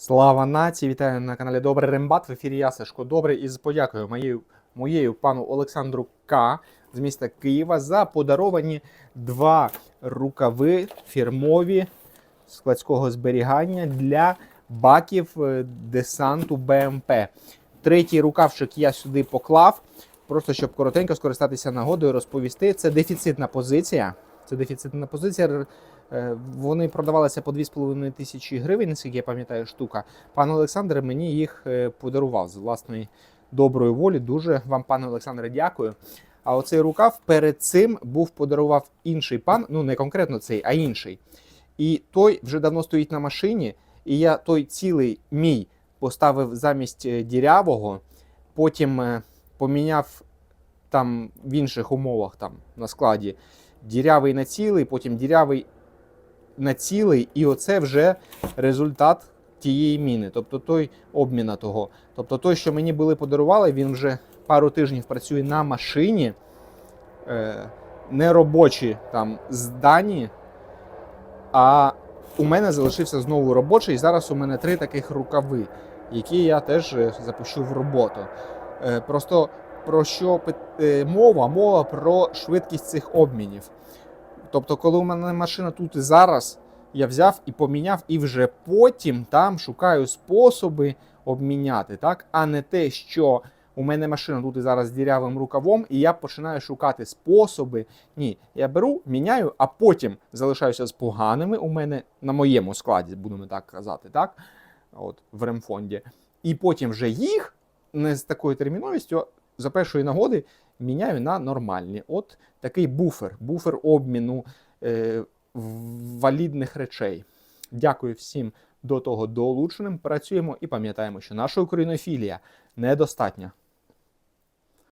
Слава нації! Вітаю на каналі Добрий Рембат. В ефірі я Сашко Добрий і з подякою моєю, моєю пану Олександру К. з міста Києва за подаровані два рукави фірмові складського зберігання для баків е, десанту БМП. Третій рукавчик я сюди поклав, просто щоб коротенько скористатися нагодою, розповісти. Це дефіцитна позиція. Це дефіцитна позиція. Е, Вони продавалися по 2,5 тисячі гривень, наскільки я пам'ятаю, штука. Пан Олександр мені їх е, подарував з власної доброї волі. Дуже вам, пане Олександре, дякую. А оцей рукав перед цим був подарував інший пан, ну не конкретно цей, а інший. І той вже давно стоїть на машині, і я той цілий мій поставив замість е, дірявого, потім поміняв там в інших умовах там на складі дірявий на цілий, потім дірявий на цілий, і оце вже результат тієї міни, тобто той обміна того. Тобто той, що мені були подарували, він вже пару тижнів працює на машині, е, не робочі там здані, а у мене залишився знову робочий. І зараз у мене три таких рукави, які я теж е, запущу в роботу. Е, Просто про що мова? Мова про швидкість цих обмінів. Тобто, коли у мене машина тут і зараз, я взяв і поміняв, і вже потім там шукаю способи обміняти, так? а не те, що у мене машина тут і зараз з дірявим рукавом, і я починаю шукати способи. Ні, я беру, міняю, а потім залишаюся з поганими у мене на моєму складі, будемо так казати, так? От, в ремфонді. І потім вже їх не з такою терміновістю, за першої нагоди міняю на нормальні. От такий буфер, буфер обміну е, валідних речей. Дякую всім до того долученим. Працюємо і пам'ятаємо, що наша українофілія недостатня.